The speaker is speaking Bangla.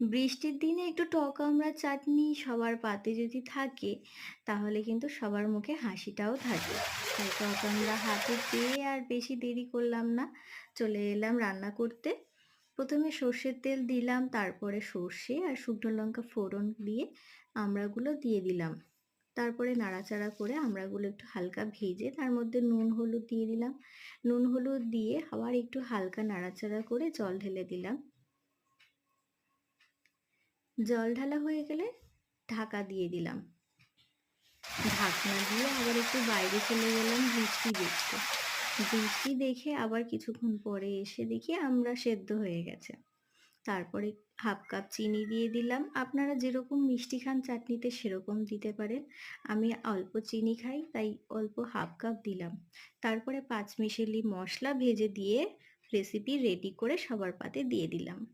বৃষ্টির দিনে একটু টক আমড়ার চাটনি সবার পাতে যদি থাকে, তাহলে কিন্তু সবার মুখে হাসিটাও থাকে। তাই টক আমড়া হাতে পেয়ে আর বেশি দেরি করলাম না। চলে এলাম রান্না করতে। ১ম এ সর্ষের তেল দিলাম, তারপরে সর্ষে আর শুকনো লঙ্কা ফোড়ন দিয়ে আমড়াগুলো দিয়ে দিলাম। তারপরে নাড়াচাড়া করে আমড়াগুলো একটু হালকা ভেজে তার মধ্যে নুন হলুদ দিয়ে দিলাম। নুন হলুদ দিয়ে আবার একটু হালকা নাড়াচাড়া করে জল ঢেলে দিলাম। জল ঢালা হয়ে গেলে ঢাকা দিয়ে দিলাম। ঢাকনা দিয়ে আবার একটু বাইরে চলে গেলাম বৃষ্টি দেখতে। বৃষ্টি দেখে আবার কিছুক্ষণ পরে এসে দেখি আমরা সেদ্ধ হয়ে গেছে। তারপরে হাফ কাপ চিনি দিয়ে দিলাম। আপনারা যেরকম মিষ্টি খান চাটনিতে সেরকম দিতে পারেন। আমি অল্প চিনি খাই, তাই অল্প হাফ কাপ দিলাম। তারপরে পাঁচমিশালি মশলা ভেজে দিয়ে রেসিপি রেডি করে সবার পাতে দিয়ে দিলাম।